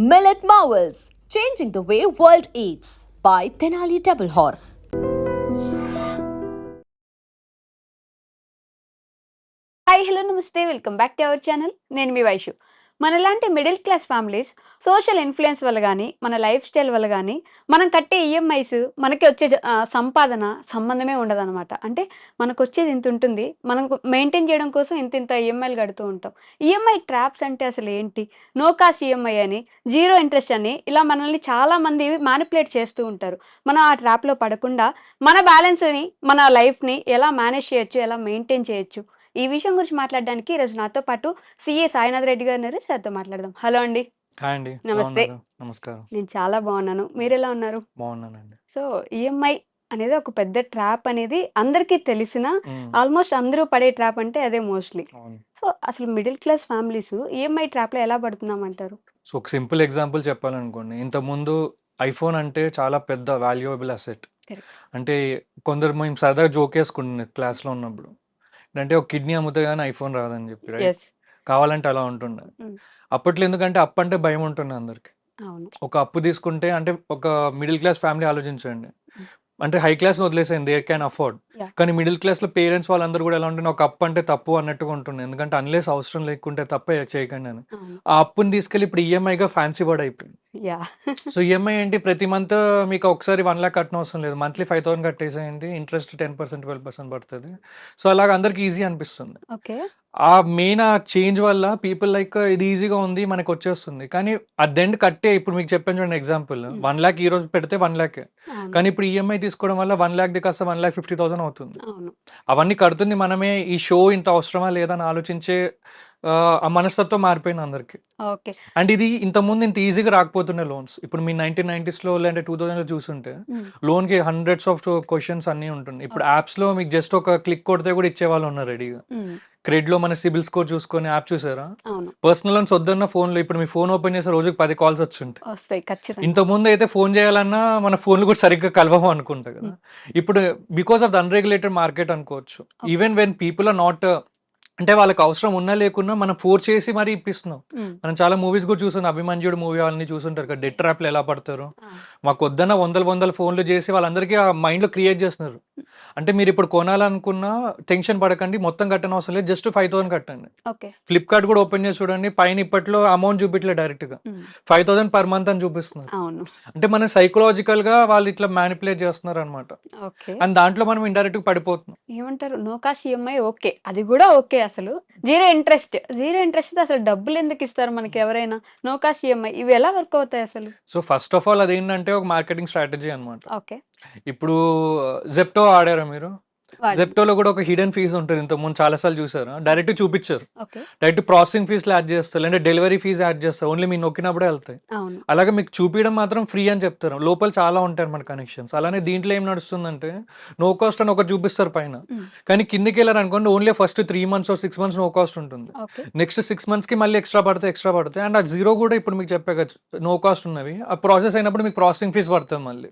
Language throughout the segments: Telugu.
Millet Marvels, changing the way world eats by Tenali Double Horse. Hi hello నమస్తే welcome back to our channel నేను మీ వైషు మనలాంటి middle class families social influence వల్ల కానీ మన లైఫ్ స్టైల్ వల్ల కానీ మనం కట్టే ఈఎంఐస్ మనకి వచ్చే సంపాదన సంబంధమే ఉండదన్నమాట. అంటే మనకు వచ్చేది ఇంత ఉంటుంది మనం మెయింటైన్ చేయడం కోసం ఇంత ఇంత ఈఎంఐలు కడుతూ ఉంటాం. ఈఎంఐ ట్రాప్స్ అంటే అసలు ఏంటి? నో కాస్ట్ ఈఎంఐ అని జీరో ఇంట్రెస్ట్ అని ఇలా మనల్ని చాలామంది మ్యానిపులేట్ చేస్తూ ఉంటారు. మనం ఆ ట్రాప్లో పడకుండా మన బ్యాలెన్స్ని మన లైఫ్ని ఎలా మేనేజ్ చేయొచ్చు ఎలా మెయింటైన్ చేయొచ్చు ఈ విషయం గురించి మాట్లాడడానికి ఈరోజు నాతో పాటు సిఏ సాయినాథ్ రెడ్డి గారు ఉన్నారు. సార్తో మాట్లాడదాం. హలో అండి. హాయ్ అండి. నమస్తే. నమస్కారం. నేను చాలా బాగున్నాను. మీరు ఎలా ఉన్నారు? బాగున్నానండి. సో ఈఎంఐ అనేది ఒక పెద్ద ట్రాప్ అనేది అందరికీ తెలిసిన. ఆల్మోస్ట్ అందరూ పడే ట్రాప్ అంటే అదే మోస్ట్లీ. సో అసలు మిడిల్ క్లాస్ ఫ్యామిలీస్ ఈఎంఐ ట్రాప్లో ఎలా పడుతున్నామంటారు? సో ఒక సింపుల్ ఎగ్జాంపుల్ చెప్పాలనుకోండి. ఇంతకుముందు ఐఫోన్ అంటే చాలా పెద్ద వాల్యుయబుల్ అసెట్. అంటే కొందరు మేము సరదాగా జోక్ వేసుకుంటున్నాం క్లాస్లో ఉన్నప్పుడు. అంటే ఒక కిడ్నీ అమ్ముతే కానీ ఐఫోన్ రాదని చెప్పి కావాలంటే అలా ఉంటుండే. అప్పట్లో ఎందుకంటే అప్పు అంటే భయం ఉంటుండే అందరికి. ఒక అప్పు తీసుకుంటే అంటే ఒక మిడిల్ క్లాస్ ఫ్యామిలీ ఆలోచించండి. అంటే హై క్లాస్ వదిలేసేయండి దే క్యాన్ అఫోర్డ్. కానీ మిడిల్ క్లాస్లో పేరెంట్స్ వాళ్ళందరూ కూడా ఎలా ఉంటుండే ఒక అప్పు అంటే తప్పు అన్నట్టుగా ఉంటుండే. ఎందుకంటే అన్లేస్ అవసరం లేకుంటే తప్ప చేయకండి అని. ఆ అప్పుని తీసుకెళ్ళి ఇప్పుడు ఈఎంఐగా ఫ్యాన్సీ వర్డ్ అయిపోయింది. యా సో ఈఎంఐ ఏంటి? ప్రతి మంత్ మీకు ఒకసారి వన్ లాక్ కట్టడం అవసరం లేదు. Monthly five thousand కట్టేసేయండి. Interest ten percent twelve percent పడుతుంది. సో అలాగ అందరికి ఈజీ అనిపిస్తుంది. ఓకే. ఆ మెయిన్ ఆ చేంజ్ వల్ల పీపుల్ లైక్ ఇది ఈజీగా ఉంది మనకు వచ్చేస్తుంది. కానీ అది ఎండ్ కట్టే ఇప్పుడు మీకు చెప్పాను చూడండి ఎగ్జాంపుల్. వన్ ల్యాక్ ఈ రోజు పెడితే వన్ ల్యాక్. కానీ ఇప్పుడు ఈఎంఐ తీసుకోవడం వల్ల వన్ ల్యాక్ ది కాస్త వన్ ల్యాక్ ఫిఫ్టీ థౌసండ్ అవుతుంది. అవును. అవన్నీ కడుతుంది మనమే. ఈ షో ఇంత అవసరమా లేదా అని ఆలోచించే ఆ, మనస్తత్వం మారిపోయింది అందరికి. ఓకే. అండ్ ఇది ఇంత ముందు ఇంత ఈజీగా రాకపోతుండే లోన్స్. ఇప్పుడు మీ నైన్టీన్ నైన్టీస్లో లేదంటే టూ థౌసండ్లో చూసుంటే మ్మ్. లోన్కి హండ్రెడ్స్ ఆఫ్ క్వశ్చన్స్ అన్నీ ఉంటుంది ఇప్పుడు యాప్స్లో మీకు జస్ట్ ఒక క్లిక్ కొడితే కూడా ఇచ్చేవాళ్ళు ఉన్నారు రెడీగా. మ్మ్. క్రెడిట్లో మన సిబిల్ స్కోర్ చూసుకొని యాప్ చూసారా? పర్సనల్ లోన్స్ వద్దన్న ఫోన్లో ఇప్పుడు మీ ఫోన్ ఓపెన్ చేస్తే రోజుకి పది కాల్స్ వచ్చుంటాయి. ఇంత ముందు అయితే ఫోన్ చేయాలన్నా మన ఫోన్లు కూడా సరిగ్గా కలవము అనుకుంటా కదా. ఇప్పుడు because of the unregulated market అనుకోవచ్చు. Even when people are not అంటే వాళ్ళకి అవసరం ఉన్నా లేకున్నా మనం ఫోర్స్ చేసి మరీ ఇప్పిస్తున్నాం. మనం చాలా మూవీస్ కూడా చూస్తున్నాం అభిమన్యుడు మూవీ వాళ్ళని చూసుంటారు కదా. డెట్ ట్రాప్లు ఎలా పడతారు. మాకు వద్దన్న వందల వందల ఫోన్లు చేసి వాళ్ళందరికీ ఆ మైండ్లో క్రియేట్ చేస్తున్నారు. అంటే మీరు ఇప్పుడు కొనాలనుకున్నా టెన్షన్ పడకండి మొత్తం కట్టని అవసరం లేదు జస్ట్ ఫైవ్ థౌసండ్ కట్టండి. ఫ్లిప్కార్ట్ కూడా ఓపెన్ చేసి చూడండి పైన ఇప్పట్లో అమౌంట్ చూపించలేదు డైరెక్ట్గా. మ్మ్. ఫైవ్ థౌసండ్ పర్ మంత్ అని చూపిస్తున్నారు. అంటే మనం సైకలాజికల్గా వాళ్ళు ఇట్లా మ్యానిపులేట్ చేస్తున్నారు అనమాట అండ్ దాంట్లో మనం ఇండైరెక్ట్ పడిపోతున్నాం. ఏమంటారు? No cost EMI okay. అది కూడా ఓకే అసలు. Zero interest. జీరో ఇంట్రెస్ట్ అసలు డబ్బులు ఎందుకు ఇస్తారు మనకి ఎవరైనా? No cost EMI. ఇవి ఎలా వర్క్ అవుతాయి అసలు? సో ఫస్ట్ ఆఫ్ ఆల్ అదేంటంటే ఒక మార్కెటింగ్ స్ట్రాటజీ అనమాట ఓకే. ఇప్పుడు జెప్టో ఆడారా మీరు? జెప్టోలో కూడా ఒక హిడెన్ ఫీజు ఉంటుంది. ఇంత ముందు చాలాసార్లు చూసారు డైరెక్ట్ చూపించారు. డైరెక్ట్ ప్రాసెసింగ్ ఫీజులు యాడ్ చేస్తారు. అంటే డెలివరీ ఫీజు యాడ్ చేస్తారు. ఓన్లీ మీరు నొక్కినప్పుడే వెళ్తాయి. అలాగే మీకు చూపించడం మాత్రం ఫ్రీ అని చెప్తారు. లోపల చాలా ఉంటాయి మన కనెక్షన్స్ అలానే దీంట్లో ఏం నడుస్తుందంటే నో కాస్ట్ అని ఒకటి చూపిస్తారు పైన. మ్మ్. కానీ కిందికి వెళ్ళారు అనుకోండి only first three months six months no cost ఉంటుంది. నెక్స్ట్ సిక్స్ మంత్స్కి మళ్ళీ ఎక్స్ట్రా పడతాయి ఎక్స్ట్రా పడతాయి. అండ్ ఆ జీరో కూడా ఇప్పుడు మీకు చెప్పే నో కాస్ట్ ఉన్నవి. ఆ ప్రాసెస్ అయినప్పుడు మీకు ప్రాసెసింగ్ ఫీజ్ పడుతుంది మళ్ళీ.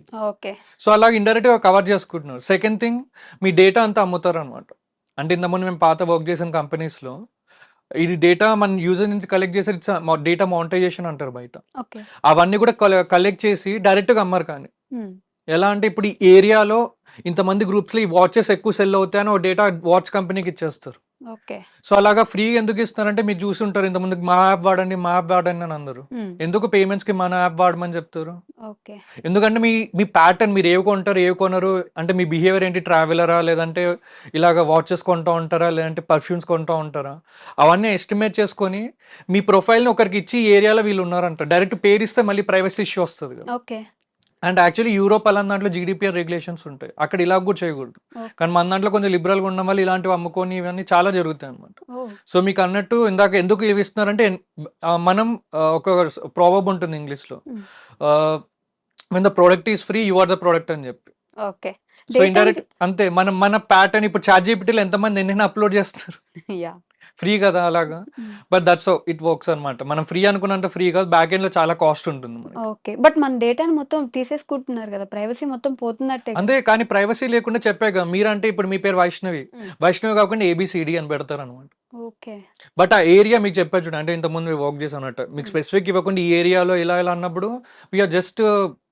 సో అలాగే ఇండైరెక్ట్గా కవర్ చేసుకుంటున్నారు. సెకండ్ థింగ్ మీ డేటా అంతా అమ్ముతారు అనమాట అంటే ఇంతకుముందు మేము పాత వర్క్ చేసిన కంపెనీస్లో ఇది డేటా మన యూజర్ నుంచి కలెక్ట్ చేసి డేటా మానిటైజేషన్ అంటారు బయట. అవన్నీ కూడా కలెక్ట్ చేసి డైరెక్ట్గా అమ్మరు కానీ. ఎలా అంటే ఇప్పుడు ఈ ఏరియాలో ఇంతమంది గ్రూప్స్లో ఈ వాచెస్ ఎక్కువ సెల్ అవుతాయని ఒక డేటా వాచ్ కంపెనీకి ఇచ్చేస్తారు. సో అలాగా ఫ్రీ ఎందుకు ఇస్తున్నారంటే మీరు చూసి ఉంటారు. ఇంతమంది మా యాప్ వాడండి మా యాప్ వాడండి అని అందరు. ఎందుకు payments కి మన యాప్ వాడమని చెప్తారు? ఎందుకంటే మీ మీ ప్యాటర్న్ మీరు ఏవి కొంటారు ఏవి కొనరు? అంటే మీ బిహేవియర్ ఏంటి? ట్రావెలరా? లేదంటే ఇలాగ వాచెస్ కొంటూ ఉంటారా? లేదంటే పర్ఫ్యూమ్స్ కొంటూ ఉంటారా? అవన్నీ ఎస్టిమేట్ చేసుకొని మీ ప్రొఫైల్ని ఒకరికి ఇచ్చి ఏరియాలో వీళ్ళు ఉన్నారంట. డైరెక్ట్ పేరు ఇస్తే మళ్ళీ ప్రైవసీ ఇష్యూ వస్తుంది అండ్ యాక్చువల్లీ యూరోప్ అలాంటి దాంట్లో జీడిపిఆర్ రెగ్యులేషన్స్ ఉంటాయి. అక్కడ ఇలా కూడా చేయకూడదు. కానీ మన దాంట్లో కొంచెం లిబరల్గా ఉండడం వల్ల ఇలాంటివి అమ్ముకొని ఇవన్నీ చాలా జరుగుతాయి అనమాట సో మీకు అన్నట్టు ఇందాక ఎందుకు ఇవి ఇస్తున్నారంటే మనం ఒక ప్రాబబ్ ఉంటుంది ఇంగ్లీష్లో. When the product is free you are the product అని చెప్పి. ఓకే. సో ఇండైరెక్ట్ అంతే మనం మన ప్యాటర్న్ ఇప్పుడు చాట్ జీపీటీలో ఎంతమంది ఎన్ని అప్లోడ్ చేస్తారు యా ఫ్రీ కదా అలాగా బట్ దట్స్ ఇట్ వర్క్స్ అన్నమాట మనం ఫ్రీ అనుకున్నంత ఫ్రీ కాదు బ్యాక్ ఎండ్లో చాలా కాస్ట్ ఉంటుంది. ఓకే బట్ మన డేటాని మొత్తం తీసేసుకుంటున్నారు కదా ప్రైవసీ మొత్తం పోతున్నట్టే కదా. అంతే కానీ ప్రైవసీ లేకుండా చెప్పాక మీరంటే ఇప్పుడు మీ పేరు వైష్ణవి Mm. వైష్ణవి కాకుండా ఏబిసిడి అని పెడతారు అనమాట ఓకే. బట్ ఆ ఏరియా మీకు చెప్పా చూడండి. అంటే ఇంతకుముందు వర్క్ చేశానన్నట్టు. మీకు హ్మ్. స్పెసిఫిక్ ఇవ్వకుండా ఈ ఏరియాలో ఇలా ఇలా అన్నప్పుడు వి ఆర్ జస్ట్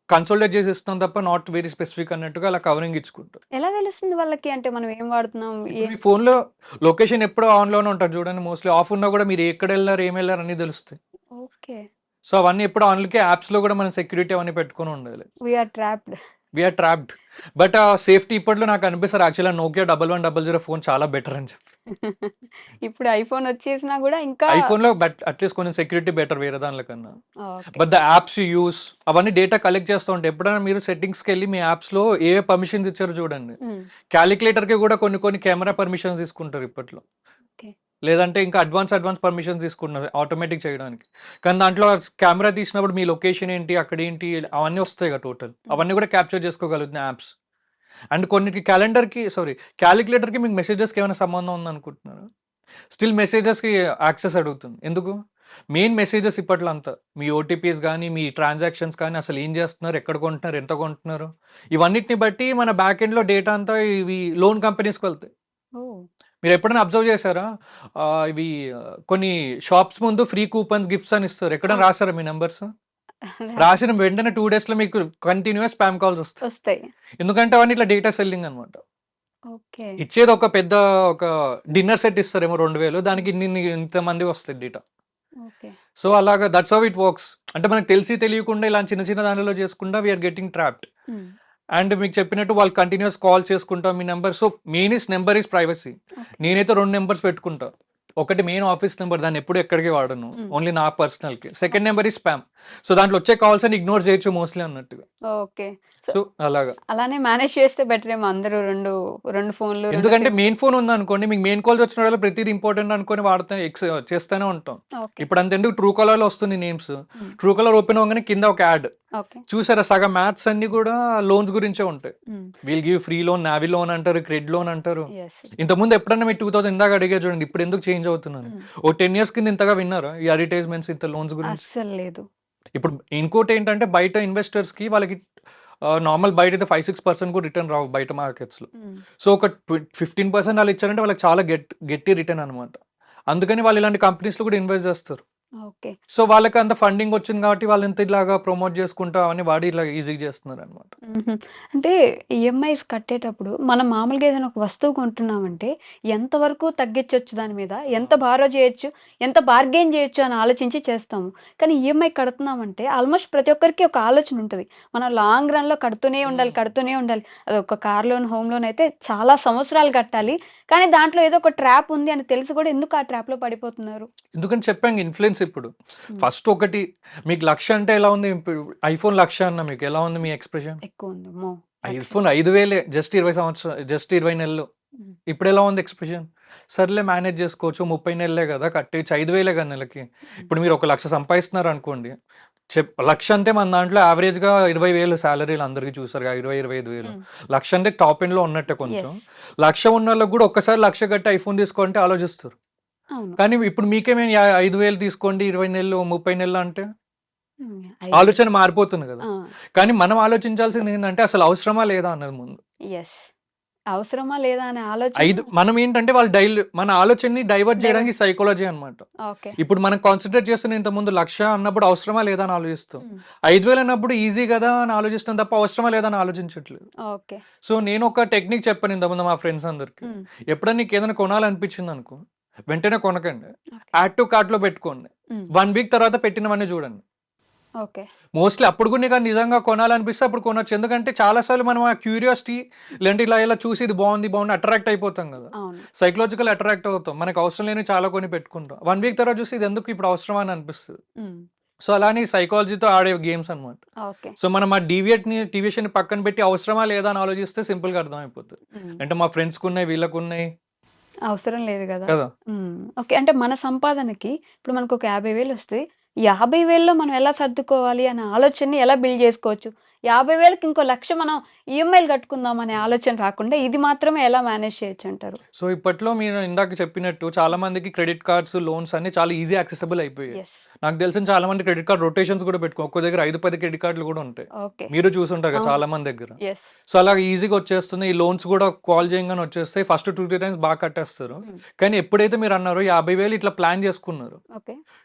కన్సోలిడేట్ చేసి ఇస్తాం తప్ప నాట్ వెరీ స్పెసిఫిక్ అన్నట్టుగా అలా కవరింగ్ ఇచ్చుకుంటాం. ఎలా తెలుస్తుంది వాళ్ళకి? అంటే మనం ఏం వాడుతున్నాం? ఏ మీ ఫోన్‌లో లొకేషన్ ఎప్పుడూ ఆన్‌లోనే ఉంటది చూడండి మోస్ట్‌లీ. ఆఫ్ ఉన్నా కూడా మీరు ఎక్కడెళ్ళారు, ఏమెళ్ళారు అన్నీ తెలుస్తాయి. ఓకే. సో, అవన్నీ ఎప్పుడు ఆన్‌లకే యాప్స్‌లో కూడా మనం సెక్యూరిటీ అవన్నీ పెట్టుకొని ఉండాలి. We are trapped. We are trapped. But ఆ సేఫ్టీ ఇప్పట్లో నాకు అనిపిస్తది యాక్చువల్‌గా నోకియా 1100 ఫోన్ చాలా బెటర్ అని చెప్పి. ఇప్పుడు ఐఫోన్ వచ్చేసినా కూడా ఇంకా ఐఫోన్‌లో బట్ అట్‌లీస్ట్ కొంచెం సెక్యూరిటీ బెటర్ వేరే దానిల కన్నా. But the apps you use అవన్నీ డేటా కలెక్ట్ చేస్తూ ఉంటాయి. ఎప్పుడైనా మీరు సెట్టింగ్స్‌కెళ్ళి మీ యాప్స్‌లో ఏ పర్మిషన్స్ ఇచ్చారో చూడండి. హ్మ్. కాలిక్యులేటర్‌కి కూడా కొన్ని కొన్ని కెమెరా పర్మిషన్స్ తీసుకుంటారు ఇప్పట్లో. లేదంటే ఇంకా అడ్వాన్స్ అడ్వాన్స్ పర్మిషన్స్ తీసుకుంటున్నారు ఆటోమేటిక్ చేయడానికి. కానీ దాంట్లో కెమెరా తీసినప్పుడు మీ లొకేషన్ ఏంటి, అక్కడేంటి అవన్నీ వస్తాయి కదా టోటల్. అవన్నీ కూడా క్యాప్చర్ చేసుకోగలుగుతున్నాయి యాప్స్. అండ్ కొన్నిటికి క్యాలెండర్‌కి సారీ కాలిక్యులేటర్‌కి మీకు మెసేజెస్‌కి ఏమైనా సంబంధం ఉందనుకుంటున్నారా? స్టిల్ మెసేజెస్‌కి యాక్సెస్ అడుగుతుంది. ఎందుకు? మెయిన్ మెసేజెస్ ఇప్పట్లో అంతా. మీ ఓటీపీస్ గానీ, మీ ట్రాన్సాక్షన్స్ కానీ అసలు ఏం చేస్తున్నారు, ఎక్కడ కొంటున్నారు, ఎంత కొంటున్నారు, ఇవన్నిటిని బట్టి మన బ్యాక్ ఎండ్‌లో డేటా అంతా ఇవి లోన్ కంపెనీస్‌కి వెళ్తాయి. మీరు ఎప్పుడైనా అబ్జర్వ్ చేశారా? ఇవి కొన్ని షాప్స్ ముందు ఫ్రీ కూపన్స్, గిఫ్ట్స్ అని ఇస్తారు. ఎక్కడైనా! రాసారా మీ నంబర్స్? రాసిన వెంటనే 2 డేస్‌లో మీకు కంటిన్యూయస్ స్పామ్ కాల్స్ వస్తాయి. వస్తాయి. ఎందుకంటే అవన్నీ ఇట్లా డేటా సెల్లింగ్ అన్నమాట. ఓకే. ఇచ్చేది ఒక పెద్ద ఒక డిన్నర్ సెట్ ఇస్తారేమో 2000 దానికి ఇన్నిన్ని ఇంతమందికి వస్తాయి డేటా. సో, అలాగా దట్స్ హౌ ఇట్ వర్క్స్. అంటే మనకు తెలిసి తెలియకుండా ఇలా చిన్న చిన్న దానిలో చేసుకుంటా we are getting trapped. And మీకు చెప్పినట్టు వాళ్ళు కంటిన్యూయస్ కాల్ చేసుకుంటా మీ number so, main is number is privacy. నేనైతే 2 నంబర్స్ పెట్టుకుంటా. ఒకటి మెయిన్ ఆఫీస్ నంబర్ దాన్ని ఎప్పుడు ఎక్కడికి వాడను. ఓన్లీ నా పర్సనల్‌కి. Second number is spam. So, దాంట్లో వచ్చే కాల్స్ అన్ని ఇగ్నోర్ చేయొచ్చు మోస్ట్‌లీ అన్నట్టుగా. ఓకే. సో, అలాగా. అలానే మేనేజ్ చేస్తే బెటర్ ఏమో అందరూ 2, 2 ఫోన్‌లు 2 ఎందుకంటే మెయిన్ ఫోన్ ఉందనుకోండి మీకు మెయిన్ కాల్స్ వచ్చినప్పుడల్లా ప్రతిది ఇంపార్టెంట్ అనుకోని వాడుతా ఎక్స్ చేస్తూనే ఉంటాం. ఇప్పుడు అంతెందుకు ట్రూ కాలర్‌లో వస్తుంది నేమ్స్. ట్రూ కాలర్ ఓపెన్ అవ్వగానే కింద ఒక యాడ్. చూసారా సగం యాడ్స్ అన్నీ కూడా లోన్స్ గురించే ఉంటాయి. విల్ గివ్ ఫ్రీ లోన్, నావీ లోన్ అంటారు, క్రెడిట్ లోన్ అంటారు. యెస్. ఇంతకుముందు ఎప్పుడన్నా మీరు 2000 ఇందాక అడిగారు చూడండి ఇప్పుడు ఎందుకు చేంజ్ అవుతుందని. హ్మ్. ఓ 10 ఇయర్స్ కింద ఇంతగా విన్నారా? ఈ అడ్వర్టైజ్మెంట్స్ ఇంత లోన్స్ గురించి? లేదు. ఇప్పుడు ఇంకోటి ఏంటంటే బయట ఇన్వెస్టర్స్‌కి వాళ్ళకి ఆహ్, నార్మల్ బయట అయితే 5, 6% కూడా రిటర్న్ రావు బయట మార్కెట్స్‌లో. హ్మ్. సో, ఒక ట్వె 15% అలా ఇచ్చారంటే వాళ్ళకి చాలా గెట్ గట్టి రిటర్న్ అన్నమాట. అందుకని వాళ్ళు ఇలాంటి కంపెనీస్‌లో కూడా ఇన్వెస్ట్ చేస్తారు. ఓకే. సో, వాళ్ళకి అంత ఫండింగ్ వచ్చింది కాబట్టి వాళ్ళు ఇంత ఇలాగా ప్రమోట్ చేసుకుంటా అవన్నీ వాడి ఇలా ఈజీగా చేస్తున్నారన్నమాట. హుహు. అంటే ఈఎంఐస్ కట్టేటప్పుడు మనం మామూలుగా ఏదైనా ఒక వస్తువు కొంటున్నామంటే ఎంతవరకు తగ్గించొచ్చు దాని మీద, ఎంత బారో చేయొచ్చు, ఎంత బార్గెయిన్ చేయొచ్చు అని ఆలోచించి చేస్తాము. కానీ ఈఎంఐ కడుతున్నామంటే ఆల్మోస్ట్ ప్రతి ఒక్కరికి ఒక ఆలోచన ఉంటది. మనం లాంగ్ రన్‌లో కడుతూనే ఉండాలి. కడుతూనే ఉండాలి. అదొక కార్ లోన్, హోమ్ లోన్ అయితే చాలా సంవత్సరాలు కట్టాలి. కానీ దాంట్లో ఏదో ఒక ట్రాప్ ఉంది అని తెలిసి కూడా ఎందుకు ఆ ట్రాప్‌లో పడిపోతున్నారు? ఎందుకని చెప్పాంగా ఇన్‌ఫ్లుయెన్స్ ఇప్పుడు. ఫస్ట్ ఒకటి మీకు 1,00,000 అంటే ఎలా ఉంది? ఇప్పుడు ఐఫోన్ 1,00,000 అన్నా మీకు ఎలా ఉంది మీ ఎక్స్‌ప్రెషన్? ఎక్కువ! లక్ష. ఐఫోన్ 5,000 జస్ట్ 20 సంవత్సరాలు జస్ట్ 20 నెలలు. హ్మ్. ఇప్పుడెలా ఉంది ఎక్స్‌ప్రెషన్? సర్లే మేనేజ్ చేసుకోవచ్చు 30 నెలలే కదా! కట్టేయచ్చు 5,000 కదా నెలకి. ఇప్పుడు మీరు ఒక 1,00,000 సంపాదిస్తున్నారనుకోండి. చెప్ 1,00,000 అంటే మన దాంట్లో యావరేజ్‌గా 20,000 సాలరీలు అందరికి చూసారుగా 20, 25,000 హ్మ్. 1,00,000 అంటే టాప్ ఎండ్‌లో ఉన్నట్టే కొంచెం. యెస్. 1,00,000 ఉన్నోళ్ళకి కూడా ఒక్కసారి 1,00,000 కట్టి ఐఫోన్ తీసుకో అంటే ఆలోచిస్తారు. కానీ ఇప్పుడు మీకేమైనా యా 5,000 తీసుకోండి 20 నెలలు, 30 నెలలు అంటే. ఆలోచన మారిపోతుంది కదా! కానీ మనం ఆలోచించాల్సింది ఏందంటే అసలు అవసరమా లేదా అన్నది ముందు. అవసరమా లేదా అనే ఆలోచన ఐదు మనం ఏంటంటే వాళ్ళు డైల్ మన ఆలోచనని డైవర్ట్ చేయడానికి సైకాలజీ అన్నమాట. ఓకే. ఇప్పుడు మనం కాన్సంట్రేట్ చేస్తున్న ఇంతకుముందు 1,00,000 అన్నప్పుడు అవసరమా లేదా అని ఆలోచిస్తాం. హ్మ్. 5,000 అన్నప్పుడు ఈజీ కదా అని ఆలోచిస్తాం తప్ప అవసరమా లేదా అని ఆలోచించట్లేదు. ఓకే. సో, నేను ఒక టెక్నిక్ చెప్పాను ఇంతకుముందు మా ఫ్రెండ్స్ అందరికి. ఎప్పుడైనా నీకు ఏదైనా కొనాలనిపించింది అనుకో వెంటనే కొనకండి. యాడ్ టు కార్ట్‌లో పెట్టుకోండి. 1 వీక్ తర్వాత పెట్టినవన్నీ చూడండి. ఓకే. మోస్ట్‌లీ అప్పుడు కూడా నీకు నిజంగా కొనాలనిపిస్తే అప్పుడు కొనొచ్చు. ఎందుకంటే చాలా సార్లు మనం ఆ క్యూరియాసిటీ లేదంటే ఇలా ఇలా చూసి ఇది బాగుంది, బాగుంది అట్రాక్ట్ అయిపోతాం కదా! సైకలాజికల్ అట్రాక్ట్ అవుతాం. మనకు అవసరం లేనివి చాలా కొని పెట్టుకుంటాం. 1 వీక్ తర్వాత చూసి ఇది ఎందుకు ఇప్పుడు అవసరమా అని అనిపిస్తది. సో, అలానే సైకాలజీతో ఆడే గేమ్స్ అన్నమాట. ఓకే. సో, మనం ఆ డీవియేట్‌ని డీవియేషన్‌ని పక్కన పెట్టి అవసరమా లేదా అని ఆలోచిస్తే సింపుల్‌గా అర్థమైపోతది. హ్మ్. అంటే మా ఫ్రెండ్స్‌కున్నాయి, వీళ్ళకున్నాయి అవసరం లేదు! కదా! ఓకే. అంటే మన సంపాదనకి ఇప్పుడు మనకొక 50,000 వస్తే 50,000లో మనం ఎలా సర్దుకోవాలి అనే ఆలోచనని ఎలా బిల్డ్ చేసుకోవచ్చు? యాభై వేలకి ఇంకో లక్ష మనం ఈఎంఐలు కట్టుకుందాం అనే ఆలోచన రాకుండా ఇది మాత్రమే ఎలా మేనేజ్ చేయొచ్చు అంటారు సో ఇప్పట్లో మీరు ఇందాక చెప్పినట్టు చాలా మందికి క్రెడిట్ కార్డ్స్ లోన్స్ అన్ని చాలా ఈజీ యాక్సెసిబుల్ అయిపోయాయి. నాకు తెలిసిన చాలా మంది క్రెడిట్ కార్డ్ రొటేషన్స్ కూడా పెట్టుకో ఒక్కో దగ్గర ఐదు పది క్రెడిట్ కార్డులు కూడా ఉంటాయి. మీరు చూసుంటారు కదా. చాలా మంది దగ్గర. సో అలా ఈజీగా వచ్చేస్తుంది ఈ లోన్స్ కూడా కాల్ చేయగానే వచ్చేస్తాయి. ఫస్ట్ టూ త్రీ టైమ్స్ బాగా కట్టేస్తారు. Mm. కానీ ఎప్పుడైతే మీరు అన్నారో యాభై వేలు ఇట్లా ప్లాన్ చేసుకున్నారు.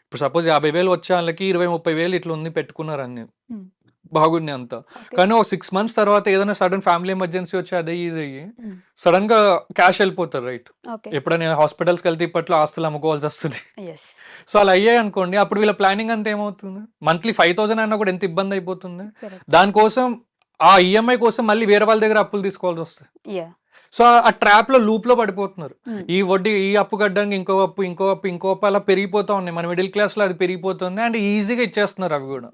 ఇప్పుడు సపోజ్ యాభై వేలు వచ్చే వాళ్ళకి ఇరవై ముప్పై వేలు ఇట్లా ఉంది పెట్టుకున్నారు అన్ని బాగుంది అంతా. కానీ ఒక సిక్స్ మంత్స్ తర్వాత ఏదైనా సడన్ ఫ్యామిలీ ఎమర్జెన్సీ వచ్చి అదే ఇది అయ్యి. సడన్గా క్యాష్ వెళ్ళిపోతారు రైట్. ఎప్పుడైనా హాస్పిటల్స్కి వెళ్తే ఇప్పట్లో ఆస్తులు అమ్ముకోవాల్సి వస్తుంది. సో అలా అయ్యాయి అనుకోండి అప్పుడు వీళ్ళ ప్లానింగ్ అంతా ఏమవుతుంది? మంత్లీ ఫైవ్ థౌసండ్ అయినా కూడా ఎంత ఇబ్బంది అయిపోతుంది? దానికోసం ఆ ఈఎంఐ కోసం మళ్ళీ వేరే వాళ్ళ దగ్గర అప్పులు తీసుకోవాల్సి వస్తుంది. సో ఆ ట్రాప్లో లూప్లో పడిపోతున్నారు ఈ వడ్డీ ఈ అప్పు కట్టడానికి ఇంకో అప్పు ఇంకో అప్పు ఇంకో అప్పు అలా పెరిగిపోతా ఉన్నాయి. మన మిడిల్ క్లాస్లో అది పెరిగిపోతుంది. అండ్ ఈజీగా ఇచ్చేస్తున్నారు అవి కూడా.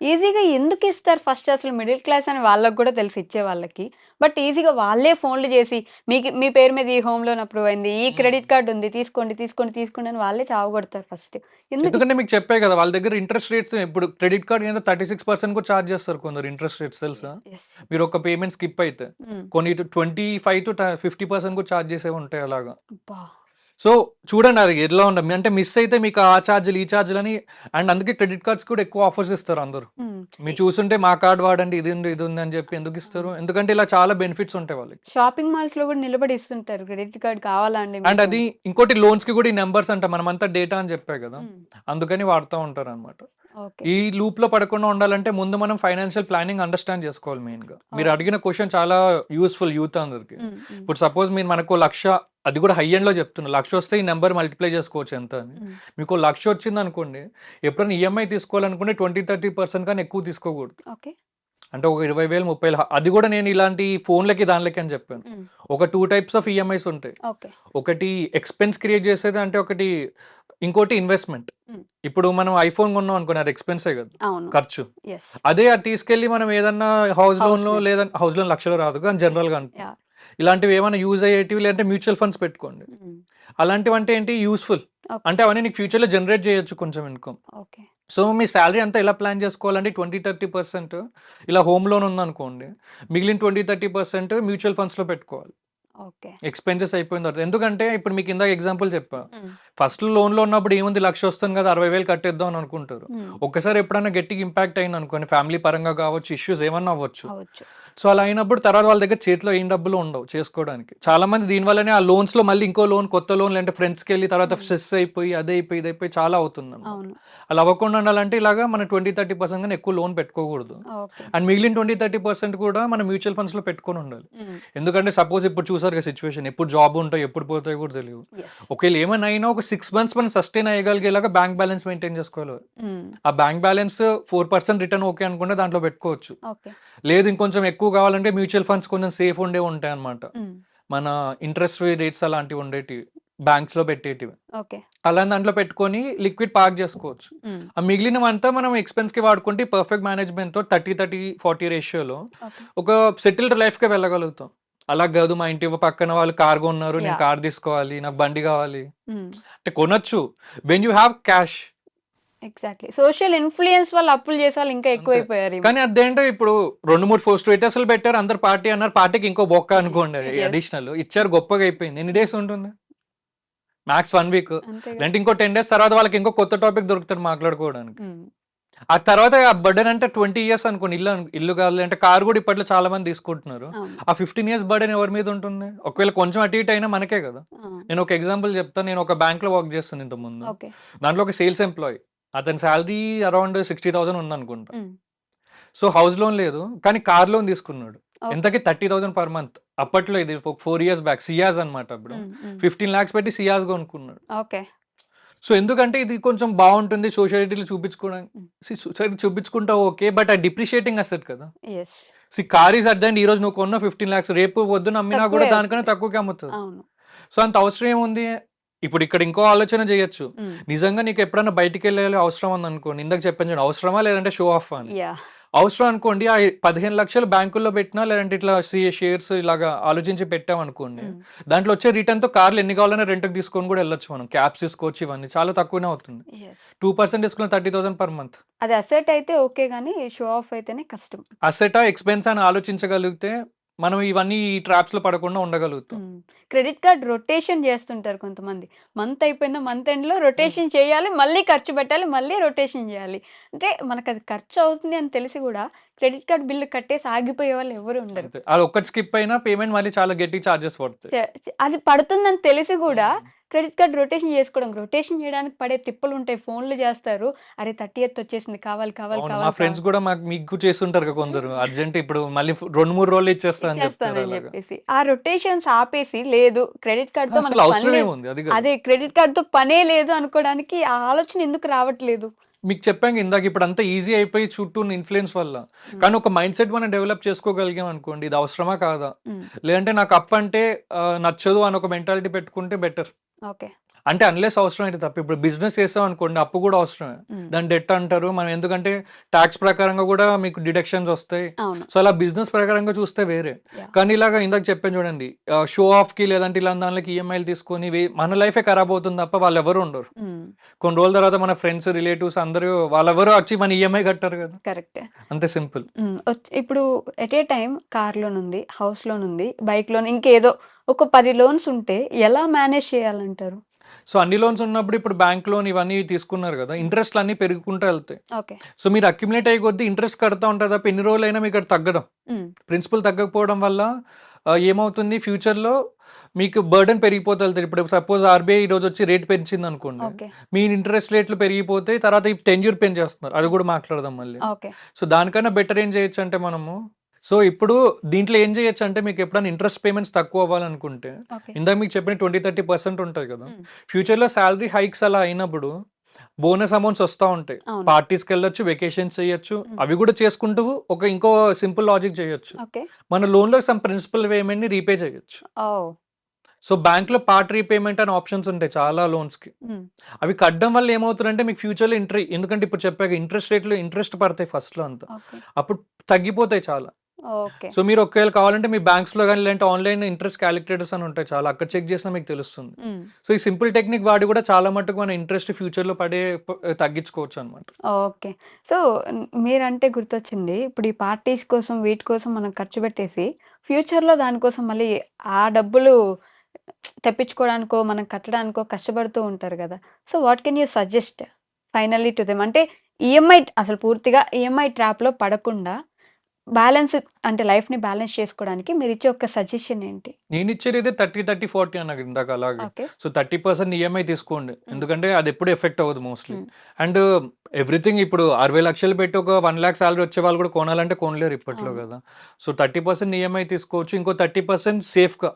ఈజీగా ఎందుకు ఇస్తారు ఫస్ట్ అసలు మిడిల్ క్లాస్ అని వాళ్ళకి కూడా తెలిసి ఇచ్చే వాళ్ళకి బట్ ఈజీగా వాళ్ళే ఫోన్లు చేసి మీకు మీ పేరు మీద ఈ హోమ్ లోన్ అప్రూవ్ అయింది ఈ క్రెడిట్ కార్డు ఉంది తీసుకోండి తీసుకోండి తీసుకోండి అని వాళ్ళే చావగొడతారు ఫస్ట్ ఎందుకు ఎందుకంటే మీకు చెప్పే కదా వాళ్ళ దగ్గర ఇంట్రెస్ట్ రేట్స్ ఇప్పుడు క్రెడిట్ కార్డ్ కింద థర్టీ సిక్స్ పర్సెంట్ కూడా చార్జ్ చేస్తారు కొందరు ఇంట్రెస్ట్ రేట్స్ తెలుసా. మీరు ఒక పేమెంట్ స్కిప్ అయితే. కొన్ని twenty five to fifty percent కూడా చార్జ్ చేసే ఉంటాయి అలాగా. సో చూడండి అది ఎలా ఉండదు అంటే మిస్ అయితే మీకు ఆ ఛార్జీలు ఈ ఛార్జీలు అని అండ్ అందుకే క్రెడిట్ కార్డ్స్ కూడా ఎక్కువ ఆఫర్స్ ఇస్తారు అందరూ. మీరు చూస్తుంటే మా కార్డ్ వాడండి ఇది ఉంది ఇది ఉంది అని చెప్పి ఎందుకు ఇస్తారు? ఎందుకంటే ఇలా చాలా బెనిఫిట్స్ ఉంటాయి వాళ్ళకి. షాపింగ్ మాల్స్లో కూడా నిలబడి ఇస్తుంటారు. క్రెడిట్ కార్డ్ కావాలా అండి? అది ఇంకోటి లోన్స్కి కూడా ఈ నెంబర్స్ అంట మనమంతా డేటా అని చెప్పే కదా. అందుకని వాడుతూ ఉంటారు అనమాట ఈ లూప్లో పడకుండా ఉండాలంటే ముందు మనం ఫైనాన్షియల్ ప్లానింగ్ అండర్స్టాండ్ చేసుకోవాలి మెయిన్గా మీరు. అడిగిన క్వశ్చన్ చాలా యూస్ఫుల్ యూత్ అందరికి. ఇప్పుడు సపోజ్ మీరు మనకు లక్ష అది కూడా హై ఎండ్లో చెప్తున్నా లక్ష వస్తే ఈ నెంబర్ మల్టిప్లై చేసుకోవచ్చు ఎంత అని. మీకు లక్ష వచ్చింది అనుకోండి ఎప్పుడైనా ఈఎంఐ తీసుకోవాలనుకుంటే ట్వంటీ థర్టీ పర్సెంట్ కానీ ఎక్కువ తీసుకోకూడదు. అంటే ఒక ఇరవై వేలు ముప్పై వేలు అది కూడా నేను ఇలాంటి ఫోన్లకి దానిలకి అని చెప్పాను. ఒక టూ టైప్స్ ఆఫ్ ఈఎంఐస్ ఉంటాయి. ఒకటి ఎక్స్పెన్స్ క్రియేట్ చేసేది అంటే ఒకటి ఇంకోటి ఇన్వెస్ట్మెంట్. ఇప్పుడు మనం ఐఫోన్ కొన్నాం అనుకోండి అది ఎక్స్పెన్సే కదా. ఖర్చు. అదే అది తీసుకెళ్ళి మనం ఏదన్నా హౌస్ లోన్లో. లేదా హౌస్ లోన్ లక్షలు రాదు కానీ జనరల్గా. ఇలాంటివి ఏమైనా యూజ్ అయ్యేటివి లేదంటే మ్యూచువల్ ఫండ్స్ పెట్టుకోండి. అలాంటివి అంటే ఏంటి? యూస్ఫుల్. అంటే అవన్నీ నీకు ఫ్యూచర్లో జనరేట్ చేయొచ్చు కొంచెం ఇన్కమ్ సో మీ శాలరీ అంతా ఎలా ప్లాన్ చేసుకోవాలంటే ట్వంటీ థర్టీ పర్సెంట్ ఇలా హోమ్ లోన్ ఉందనుకోండి మిగిలిన ట్వంటీ థర్టీ పర్సెంట్ మ్యూచువల్ ఫండ్స్లో పెట్టుకోవాలి. ఎక్స్పెన్సెస్ అయిపోయిన తర్వాత. ఎందుకంటే ఇప్పుడు మీకు ఇందాక ఎగ్జాంపుల్ చెప్పా. ఫస్ట్ లోన్లో ఉన్నప్పుడు ఏముంది? లక్ష వస్తుంది కదా అరవై వేలు కట్టేద్దాం అని అనుకుంటారు. ఒక్కసారి ఎప్పుడైనా గట్టిగా ఇంపాక్ట్ అయింది అనుకోండి ఫ్యామిలీ పరంగా కావచ్చు ఇష్యూస్ ఏమన్నా అవ్వచ్చు. సో అలా అయినప్పుడు తర్వాత వాళ్ళ దగ్గర చేతిలో ఏం డబ్బులు ఉండవు చేసుకోవడానికి. చాలా మంది దీని వల్లనే ఆ లోన్స్లో మళ్ళీ ఇంకో లోన్ కొత్త లోన్ లేదంటే ఫ్రెండ్స్కి వెళ్ళి తర్వాత. స్ట్రెస్ అయిపోయి అదే అయిపోయి ఇది అయిపోయి చాలా అవుతుంది అలా అవ్వకుండా ఉండాలంటే ఇలాగా మన ట్వంటీ థర్టీ పర్సెంట్ కానీ ఎక్కువ లోన్ పెట్టుకోకూడదు. అండ్ మిగిలిన ట్వంటీ థర్టీ పర్సెంట్ కూడా మన మ్యూచువల్ ఫండ్స్లో పెట్టుకొని ఉండాలి. ఎందుకంటే సపోజ్ ఇప్పుడు చూసారు కదా సిచ్యువేషన్ ఎప్పుడు జాబ్ ఉంటాయి ఎప్పుడు పోతాయో కూడా తెలియదు. ఒకవేళ ఏమైనా అయినా ఒక సిక్స్ మంత్స్ మనం సస్టైన్ అయ్యగలిగేలాగా బ్యాంక్ బ్యాలెన్స్ మెయింటైన్ చేసుకోవాలి. ఆ bank balance four percent return okay అనుకుంటే దాంట్లో పెట్టుకోవచ్చు. లేదు ఇంకొంచెం ఎక్కువ కావాలంటే మ్యూచువల్ ఫండ్స్ కొంచెం సేఫ్ ఉండే ఉంటాయి అనమాట మన ఇంట్రెస్ట్ రేట్స్ అలాంటివి ఉండేటివి బ్యాంక్స్లో పెట్టేటివి. అలాంటి దాంట్లో పెట్టుకొని లిక్విడ్ పార్క్ చేసుకోవచ్చు. ఆ మిగిలినవంతా మనం ఎక్స్పెన్స్కి వాడుకుంటే పర్ఫెక్ట్ మేనేజ్మెంట్తో థర్టీ థర్టీ ఫార్టీ రేషియోలో ఒక సెటిల్డ్ లైఫ్కి వెళ్ళగలుగుతాం. అలా కాదు మా ఇంటి పక్కన వాళ్ళు కార్ కొన్నారు నేను. కార్ తీసుకోవాలి నాకు బండి కావాలి. అంటే కొనొచ్చు. When you have cash exactly social influence వల్ల అప్పులు చేసే వాళ్ళు ఇంకా ఎక్కువైపోయారు కానీ అదేంటో ఇప్పుడు రెండు మూడు ఫోర్ స్టేటస్లు పెట్టారు అందరు పార్టీ అన్నారు పార్టీకి ఇంకో బొక్క అనుకోండి. Yes. అడిషనల్ ఇచ్చారు గొప్పగా అయిపోయింది. ఎన్ని డేస్ ఉంటుంది? మ్యాక్స్ వన్ వీక్ లేదంటే ఇంకో టెన్ డేస్ తర్వాత వాళ్ళకి ఇంకో కొత్త టాపిక్ దొరుకుతారు మాట్లాడుకోవడానికి. ఆ తర్వాత ఆ బర్డెన్ అంటే ట్వంటీ ఇయర్స్ అనుకోండి ఇల్లు ఇల్లు కాదు అంటే కార్ కూడా ఇప్పట్లో చాలా మంది తీసుకుంటున్నారు. ఆ ఫిఫ్టీన్ ఇయర్స్ బర్డెన్ ఎవరి మీద ఉంటుంది? ఒకవేళ కొంచెం అటు ఇటు అయినా మనకే కదా. నేను ఒక ఎగ్జాంపుల్ చెప్తాను నేను ఒక బ్యాంక్లో వర్క్ చేస్తాను ఇంత ముందు దాంట్లో ఒక సేల్స్ ఎంప్లాయీ అతని శాలరీ అరౌండ్ సిక్స్టీ థౌసండ్ ఉందనుకుంటా. సో హౌస్ లోన్ లేదు కానీ కార్ లోన్ తీసుకున్నాడు. ఎంతకి? థర్టీ థౌసండ్ పర్ మంత్ అప్పట్లో ఇది ఫోర్ ఇయర్స్ బ్యాక్ సియాజ్ అన్నమాట అప్పుడు. ఫిఫ్టీన్ లాక్స్ పెట్టి సియాజ్ కొనుక్కున్నాడు. సో ఎందుకంటే ఇది కొంచెం బాగుంటుంది సొసైటీలో చూపించుకోవడానికి. సొసైటీ చూపించుకుంటా ఓకే బట్ ఆ డిప్రిషియేటింగ్ అసెట్ కదా. సి కార్ ఈస్ అర్జెంట్ ఈ రోజు నువ్వు కొన్న ఫిఫ్టీన్ లాక్స్ రేపు వద్దున అమ్మినా కూడా దానికన్నా. తక్కువకి అమ్ముతుంది సో అంత అవసరం ఏముంది? ఇప్పుడు ఇక్కడ ఇంకో ఆలోచన చేయొచ్చు. నిజంగా నీకు ఎప్పుడైనా బయటికి వెళ్ళాలి అవసరం ఉంది అనుకోండి ఇందాక చెప్పాను అవసరమా లేదంటే షో ఆఫ్ అని? అవసరం అనుకోండి ఆ పదిహేను లక్షలు బ్యాంకుల్లో పెట్టినా లేదంటే ఇట్లా షేర్స్ ఇలాగా ఆలోచించి పెట్టాం అనుకోండి. దాంట్లో వచ్చే రిటర్న్తో కార్లు ఎన్ని కావాలన్నా రెంట్కి తీసుకొని కూడా వెళ్ళొచ్చు మనం. క్యాబ్స్ తీసుకోవచ్చు ఇవన్నీ. చాలా తక్కువనే అవుతుంది. టూ పర్సెంట్ తీసుకున్న థర్టీ థౌసండ్ పర్ మంత్. అది అసెట్ అయితే ఓకే కానీ షో ఆఫ్ అయితేనే కష్టం. అసెటా ఎక్స్పెన్స్ అని ఆలోచించగలిగితే మనం ఇవన్నీ ఈ ట్రాప్స్లో పడకుండా ఉండగలుగుతాం. క్రెడిట్ కార్డ్ రొటేషన్ చేస్తుంటారు కొంతమంది. మంత్ అయిపోయిందో మంత్ ఎండ్లో రొటేషన్ చేయాలి మళ్ళీ ఖర్చు పెట్టాలి మళ్ళీ రొటేషన్ చేయాలి. అంటే మనకు అది ఖర్చు అవుతుంది అని తెలిసి కూడా క్రెడిట్ కార్డ్ బిల్లు కట్టేసి ఆగిపోయే వాళ్ళు ఎవరు ఉండరు. అది ఒక్కటి స్కిప్ అయినా పేమెంట్ మళ్ళీ చాలా గట్టి చార్జెస్ చ- అది పడుతుందని తెలిసి కూడా క్రెడిట్ కార్డ్ రొటేషన్ చేసుకోవడం రొటేషన్ చేయడానికి పడే తిప్పలు ఉంటాయి. ఫోన్లు చేస్తారు. అరే థర్టీ ఎత్ వచ్చేసింది. కావాలి కావాలి అవును, మా కావాలి ఫ్రెండ్స్ కూడా మాకు మీకు చేస్తుంటారు కదా కొందరు. అర్జెంట్ ఇప్పుడు మళ్ళీ రెండు మూడు రోజులు ఇచ్చేస్తా అని చెప్తారు చేస్తానని చెప్పేసి. ఆ రొటేషన్స్ ఆపేసి లేదు. క్రెడిట్ కార్డ్తో. అదే క్రెడిట్ కార్డ్తో పనే లేదు అనుకోవడానికి ఆ ఆలోచన ఎందుకు రావట్లేదు? మీకు చెప్పాను ఇందాక ఇప్పుడు అంతా ఈజీ అయిపోయి చుట్టూ ఇన్ఫ్లుయెన్స్ వల్ల. కానీ ఒక మైండ్ సెట్ మనం డెవలప్ చేసుకోగలిగాం అనుకోండి ఇది అవసరమా కాదా? ఉమ్, లేదంటే నాకు అప్ అంటే నచ్చదు అని ఒక మెంటాలిటీ పెట్టుకుంటే బెటర్ ఓకే అంటే అన్లెస్ అవసరం అయితే తప్ప. ఇప్పుడు బిజినెస్ చేసాం అనుకోండి అప్పు కూడా అవసరమే. దాని డెట్ అంటారు. మనం ఎందుకంటే ట్యాక్స్ ప్రకారంగా కూడా మీకు డిడక్షన్స్ వస్తాయి. సో అలా బిజినెస్ ప్రకారంగా చూస్తే వేరే. కానీ ఇలాగ ఇందాక చెప్పాను చూడండి షో ఆఫ్కి లేదంటే ఇలా దానికి ఈఎంఐలు తీసుకొని మన లైఫే ఖరాబ్ అవుతుంది తప్ప వాళ్ళు ఎవరు ఉండరు. కొన్ని రోజుల తర్వాత మన ఫ్రెండ్స్ రిలేటివ్స్ అందరూ వాళ్ళెవరు వచ్చి మన ఈఎంఐ కట్టారు కదా. కరెక్టే అంతే సింపుల్ ఇప్పుడు at a time car loan ఉంది హౌస్ లోన్ ఉంది బైక్ లోన్ ఇంకేదో ఒక పది లోన్స్ ఉంటే ఎలా మేనేజ్ చేయాలంటారు? సో అన్ని లోన్స్ ఉన్నప్పుడు ఇప్పుడు బ్యాంక్ లోన్ ఇవన్నీ తీసుకున్నారు కదా ఇంట్రెస్ట్లు అన్ని పెరుగుకుంటూ వెళ్తాయి. సో మీరు అక్యుములేట్ అయ్యే కొద్దీ ఇంట్రెస్ట్ కడతా ఉంటారు తప్ప ఎన్ని రోజులైనా మీకు తగ్గడం. ప్రిన్సిపల్ తగ్గకపోవడం వల్ల ఏమవుతుంది? ఫ్యూచర్లో మీకు బర్డెన్ పెరిగిపోతే వెళ్తారు. ఇప్పుడు సపోజ్ ఆర్బీఐ ఈ రోజు వచ్చి రేట్ పెంచింది అనుకోండి. మీ ఇంట్రెస్ట్ రేట్లు పెరిగిపోతే తర్వాత ఈ టెన్యూర్ పెంచేస్తున్నారు. అది కూడా మాట్లాడదాం మళ్ళీ. సో దానికన్నా బెటర్ ఏం చేయొచ్చు అంటే మనము సో ఇప్పుడు దీంట్లో ఏం చేయొచ్చు అంటే మీకు ఎప్పుడైనా ఇంట్రెస్ట్ పేమెంట్స్ తక్కువ అవ్వాలనుకుంటే ఇందాక మీకు చెప్పిన ట్వంటీ థర్టీ పర్సెంట్ ఉంటుంది కదా ఫ్యూచర్లో శాలరీ హైక్స్ అలా అయినప్పుడు బోనస్ అమౌంట్స్ వస్తూ ఉంటాయి. పార్టీస్కి వెళ్ళొచ్చు వెకేషన్స్ చేయొచ్చు. అవి కూడా చేసుకుంటూ ఒక ఇంకో సింపుల్ లాజిక్ చేయొచ్చు. మన లోన్లో సమ్ ప్రిన్సిపల్ పేమెంట్ని రీపే చేయొచ్చు. సో బ్యాంక్లో పార్ట్ రీపేమెంట్ అని ఆప్షన్స్ ఉంటాయి చాలా లోన్స్కి. అవి కట్టడం వల్ల ఏమవుతుందంటే మీకు ఫ్యూచర్లో ఇంట్రె ఎందుకంటే ఇప్పుడు చెప్పాక ఇంట్రెస్ట్ రేట్లు ఇంట్రెస్ట్ పడతాయి ఫస్ట్లో అంతా. అప్పుడు తగ్గిపోతాయి చాలా. సో మీరు ఒకవేళ కావాలంటే మీ బ్యాంక్స్లో కానీ లేదంటే ఆన్లైన్ ఇంట్రెస్ట్ క్యాలిక్యులేటర్స్ అని ఉంటాయి చాలా అక్కడ చెక్ చేసినా మీకు తెలుస్తుంది. సో ఈ సింపుల్ టెక్నిక్ వాడి కూడా చాలా మటుకు మన ఇంట్రెస్ట్ ఫ్యూచర్లో పడే తగ్గించుకోవచ్చు అనమాట ఓకే. సో మీరంటే గుర్తొచ్చింది ఇప్పుడు ఈ పార్టీస్ కోసం వీటి కోసం మనం ఖర్చు పెట్టేసి ఫ్యూచర్లో దానికోసం మళ్ళీ ఆ డబ్బులు తెప్పించుకోవడానికో మనం కట్టడానికో కష్టపడుతూ ఉంటారు కదా. So what can you suggest finally to them? అంటే ఈఎంఐ అసలు పూర్తిగా ఈఎంఐ ట్రాప్లో పడకుండా బ్యాలెన్స్ అంటే లైఫ్ని బ్యాలెన్స్ చేసుకోవడానికి మీరు ఇచ్చే ఒక సజెషన్ ఏంటి? నేను ఇచ్చేది అయితే థర్టీ థర్టీ ఫార్టీ అన్నది ఇందాక అలాగే. సో థర్టీ పర్సెంట్ ఈఎంఐ తీసుకోండి. ఎందుకంటే అది ఎప్పుడు ఎఫెక్ట్ అవ్వదు మోస్ట్లీ. అండ్ ఎవ్రీథింగ్ ఇప్పుడు అరవై లక్షలు పెట్టి ఒక వన్ ల్యాక్ సాలరీ వచ్చే వాళ్ళు కూడా కొనాలంటే కొనలేరు ఇప్పట్లో. కదా. సో థర్టీ పర్సెంట్ ఈఎంఐ తీసుకోవచ్చు. ఇంకో థర్టీ పర్సెంట్ సేఫ్గా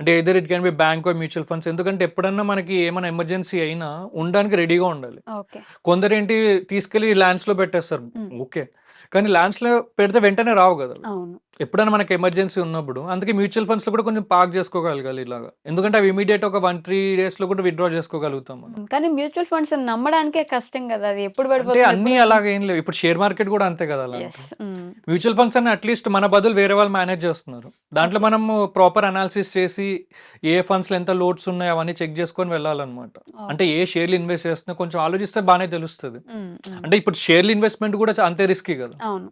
అంటే either it can be bank mutual funds ఎందుకంటే ఎప్పుడన్నా మనకి ఏమైనా ఎమర్జెన్సీ అయినా ఉండడానికి రెడీగా ఉండాలి. ఓకే. కొందరు ఏంటి తీసుకెళ్ళి ల్యాండ్స్లో పెట్టేస్తారు. ఓకే. కానీ ల్యాండ్స్లో పెడితే వెంటనే రావు కదా అవును. ఎప్పుడైనా మనకి ఎమర్జెన్సీ ఉన్నప్పుడు అందుకే మ్యూచువల్ ఫండ్స్లో కూడా కొంచెం పార్క్ చేసుకోగలగాలి ఇలాగా. ఎందుకంటే అవి ఇమీడియట్ ఒక వన్ త్రీ డేస్లో కూడా విత్డ్రా చేసుకోగలుగుతాం మనం. కానీ మ్యూచువల్ ఫండ్స్ నమ్మడానికే కష్టం కదా అది ఎప్పుడు అంటే పడిపోతుంది అన్ని అలాగే ఏం లేవు. ఇప్పుడు షేర్ మార్కెట్ కూడా అంతే కదా అలా మ్యూచువల్ ఫండ్స్ అని అట్లీస్ట్ మన బదులు వేరే వాళ్ళు మేనేజ్ చేస్తున్నారు. దాంట్లో మనం ప్రాపర్ అనాలిసిస్ చేసి ఏ ఫండ్స్లో ఎంత లోడ్స్ ఉన్నాయి అవన్నీ చెక్ చేసుకొని వెళ్ళాలన్నమాట. అంటే ఏ షేర్లు ఇన్వెస్ట్ చేస్తున్నా కొంచెం ఆలోచిస్తే బాగానే తెలుస్తుంది. అంటే ఇప్పుడు షేర్లు ఇన్వెస్ట్మెంట్ కూడా అంతే రిస్కీ కదా. అవును.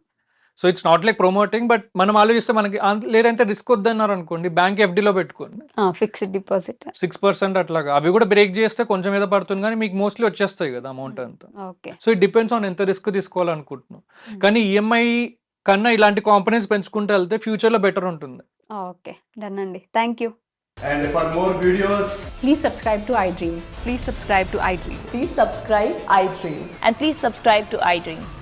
So it's not like promoting but మనం ఆలోచిస్తే మనకి అంత- లేదంటే రిస్క్ వద్దన్నారు అనుకోండి బ్యాంక్ ఎఫ్డీలో పెట్టుకోండి. Fixed deposit. సిక్స్ పర్సెంట్ అట్లాగా. అవి కూడా బ్రేక్ చేస్తే కొంచెం మీద పడుతుంది కానీ మీకు మోస్ట్లీ వచ్చేస్తాయి కదా అమౌంట్ అంతా. Okay. So it depends on ఎంత రిస్క్ తీసుకోవాలనుకుంటున్నాం. కానీ ఈఎంఐ కన్నా ఇలాంటి కాంపనెంట్స్ పెంచుకుంటూ వెళ్తే ఫ్యూచర్లో బెటర్ ఉంటుంది. ఓకే. డన్ అండి. Thank you. And for more videos, Please subscribe to iDream. Please subscribe to iDream. Please subscribe iDream. And please subscribe to iDream.